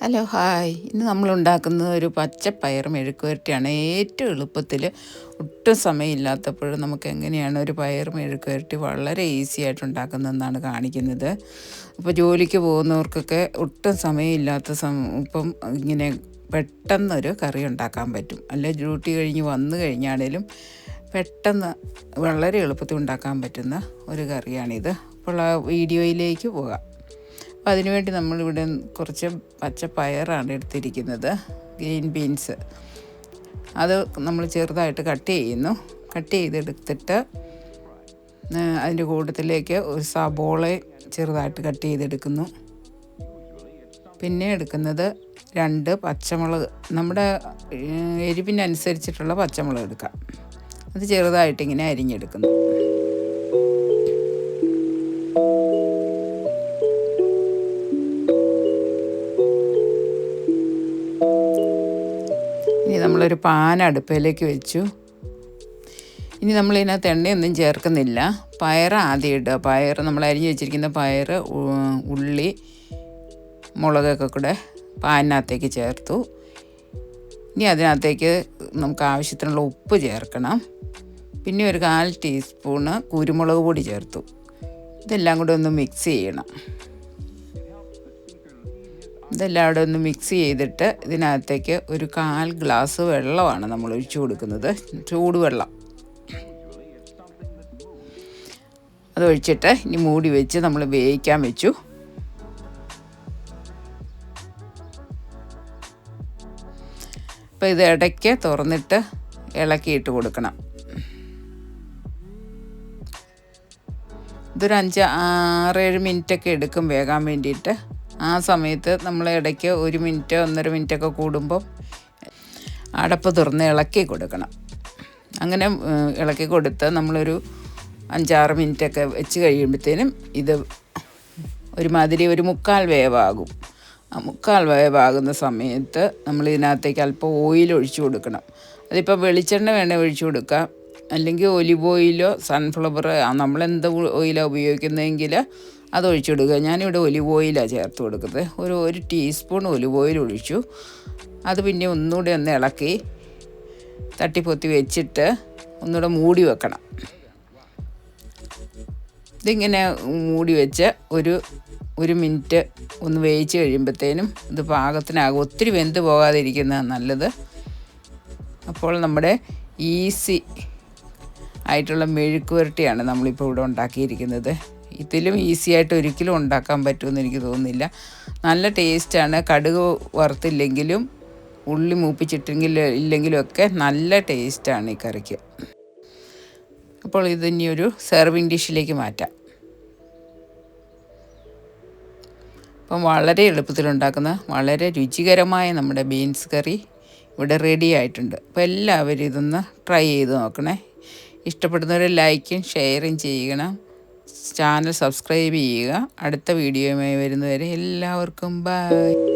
Hello hi ഇന്ന് നമ്മൾ ഉണ്ടാക്കുന്നത് ഒരു പച്ചപ്പയർ മെഴുക്കുവരട്ടിയാണ്. ഏറ്റവും എളുപ്പത്തിൽ ഒട്ടും സമയമില്ലാത്തപ്പോൾ നമുക്ക് എങ്ങനെയാണ് ഒരു പയർ മെഴുക്കുവരട്ടി വളരെ ഈസി ആയിട്ട് ഉണ്ടാക്കുന്നതെന്നാണ് കാണിക്കുന്നത്. അപ്പോൾ ജോലിക്ക് പോകുന്നവർക്കൊക്കെ ഒട്ടും സമയമില്ലാത്ത സം ഇപ്പം ഇങ്ങനെ പെട്ടെന്നൊരു കറി ഉണ്ടാക്കാൻ പറ്റും. അല്ലെ ഡ്യൂട്ടി കഴിഞ്ഞ് വന്നു കഴിഞ്ഞാണേലും പെട്ടെന്ന് വളരെ എളുപ്പത്തിൽ ഉണ്ടാക്കാൻ പറ്റുന്ന ഒരു കറിയാണിത്. അപ്പോൾ ആ വീഡിയോയിലേക്ക് പോകാം. അപ്പോൾ അതിനുവേണ്ടി നമ്മളിവിടെ കുറച്ച് പച്ച പയറാണ് എടുത്തിരിക്കുന്നത് ഗ്രീൻ ബീൻസ്. അത് നമ്മൾ ചെറുതായിട്ട് കട്ട് ചെയ്യുന്നു. കട്ട് ചെയ്തെടുത്തിട്ട് അതിന്റെ കൂട്ടത്തിലേക്ക് ഒരു സബോളെ ചെറുതായിട്ട് കട്ട് ചെയ്തെടുക്കുന്നു. പിന്നെ എടുക്കുന്നത് രണ്ട് പച്ചമുളക് നമ്മുടെ എരിവിനനുസരിച്ചിട്ടുള്ള പച്ചമുളക് എടുക്കാം. അത് ചെറുതായിട്ട് ഇങ്ങനെ അരിഞ്ഞെടുക്കുന്നു. ഇനി നമ്മളൊരു പാൻ അടുപ്പിലേക്ക് വെച്ചു. ഇനി നമ്മൾ ഇതിനകത്ത് എണ്ണയൊന്നും ചേർക്കുന്നില്ല. പയർ ആദ്യം ഇടുക. പയർ നമ്മൾ അരിഞ്ഞ് വെച്ചിരിക്കുന്ന പയർ ഉള്ളി മുളകൊക്കെ കൂടെ പാനിനകത്തേക്ക് ചേർത്തു. ഇനി അതിനകത്തേക്ക് നമുക്ക് ആവശ്യത്തിനുള്ള ഉപ്പ് ചേർക്കണം. പിന്നെ ഒരു കാൽ ടീസ്പൂണ് കുരുമുളക് പൊടി ചേർത്തു. ഇതെല്ലാം കൂടെ ഒന്ന് മിക്സ് ചെയ്യണം. ഇതെല്ലാം കൂടെ ഒന്ന് മിക്സ് ചെയ്തിട്ട് ഇതിനകത്തേക്ക് ഒരു കാൽ ഗ്ലാസ് വെള്ളമാണ് നമ്മൾ ഒഴിച്ചു കൊടുക്കുന്നത്. ചൂടുവെള്ളം. അത് ഒഴിച്ചിട്ട് ഇനി മൂടി വെച്ച് നമ്മൾ വേവിക്കാൻ വെച്ചു. അപ്പോൾ ഇത് ഇടയ്ക്ക് തുറന്നിട്ട് ഇളക്കിയിട്ട് കൊടുക്കണം. ഇതൊരു അഞ്ച് ആറേഴ് മിനിറ്റൊക്കെ എടുക്കും വേകാൻ വേണ്ടിയിട്ട്. ആ സമയത്ത് നമ്മൾ ഇടയ്ക്ക് ഒരു മിനിറ്റ് ഒന്നര മിനിറ്റൊക്കെ കൂടുമ്പം അടപ്പ് തുറന്ന് ഇളക്കി കൊടുക്കണം. അങ്ങനെ ഇളക്കി കൊടുത്ത് നമ്മളൊരു അഞ്ചാറ് മിനിറ്റൊക്കെ വെച്ച് കഴിയുമ്പോഴത്തേനും ഇത് ഒരുമാതിരി ഒരു മുക്കാൽ വേവാകും. ആ മുക്കാൽ വേവാകുന്ന സമയത്ത് നമ്മൾ ഇതിനകത്തേക്ക് അല്പം ഓയിൽ ഒഴിച്ചു കൊടുക്കണം. അതിപ്പോൾ വെളിച്ചെണ്ണ വേണേൽ ഒഴിച്ചു കൊടുക്കാം. അല്ലെങ്കിൽ ഒലിവ് ഓയിലോ സൺഫ്ലവർ നമ്മളെന്ത് ഓയിലാണ് ഉപയോഗിക്കുന്നതെങ്കിൽ അത് ഒഴിച്ചു കൊടുക്കുക ഞാനിവിടെ ഒലിവ് ഓയിലാണ് ചേർത്ത് കൊടുക്കുന്നത്. ഒരു ഒരു ടീസ്പൂൺ ഒലിവ് ഓയിൽ ഒഴിച്ചു. അത് പിന്നെ ഒന്നുകൂടി ഒന്ന് ഇളക്കി തട്ടിപ്പൊത്തി വെച്ചിട്ട് ഒന്നുകൂടെ മൂടി വെക്കണം. ഇതിങ്ങനെ മൂടി വെച്ച് ഒരു ഒരു മിനിറ്റ് ഒന്ന് വേവിച്ച് കഴിയുമ്പോഴത്തേനും ഇത് പാകത്തിനാകും. ഒത്തിരി വെന്ത് പോകാതിരിക്കുന്നതാണ് നല്ലത്. അപ്പോൾ നമ്മുടെ ഈസി ആയിട്ടുള്ള മെഴുക്ക് പുരട്ടിയാണ് നമ്മളിപ്പോൾ ഇവിടെ ഉണ്ടാക്കിയിരിക്കുന്നത്. ഇതിലും ഈസി ആയിട്ട് ഒരിക്കലും ഉണ്ടാക്കാൻ പറ്റുമെന്ന് എനിക്ക് തോന്നുന്നില്ല. നല്ല ടേസ്റ്റാണ് കടുക് വറുത്തില്ലെങ്കിലും ഉള്ളി മൂപ്പിച്ചിട്ടെങ്കിൽ ഇല്ലെങ്കിലും ഒക്കെ നല്ല ടേസ്റ്റാണ് ഈ കറിക്ക്. അപ്പോൾ ഇതിനി ഒരു സെർവിങ് ഡിഷിലേക്ക് മാറ്റാം. അപ്പം വളരെ എളുപ്പത്തിലുണ്ടാക്കുന്ന വളരെ രുചികരമായ നമ്മുടെ ബീൻസ് കറി ഇവിടെ റെഡി ആയിട്ടുണ്ട്. അപ്പോൾ എല്ലാവരും ഇതൊന്ന് ട്രൈ ചെയ്ത് നോക്കണേ. ഇഷ്ടപ്പെടുന്നവർ ലൈക്കും ഷെയറും ചെയ്യണം. ചാനൽ സബ്സ്ക്രൈബ് ചെയ്യുക. അടുത്ത വീഡിയോയുമായി വരുന്നവരെ എല്ലാവർക്കും ബൈ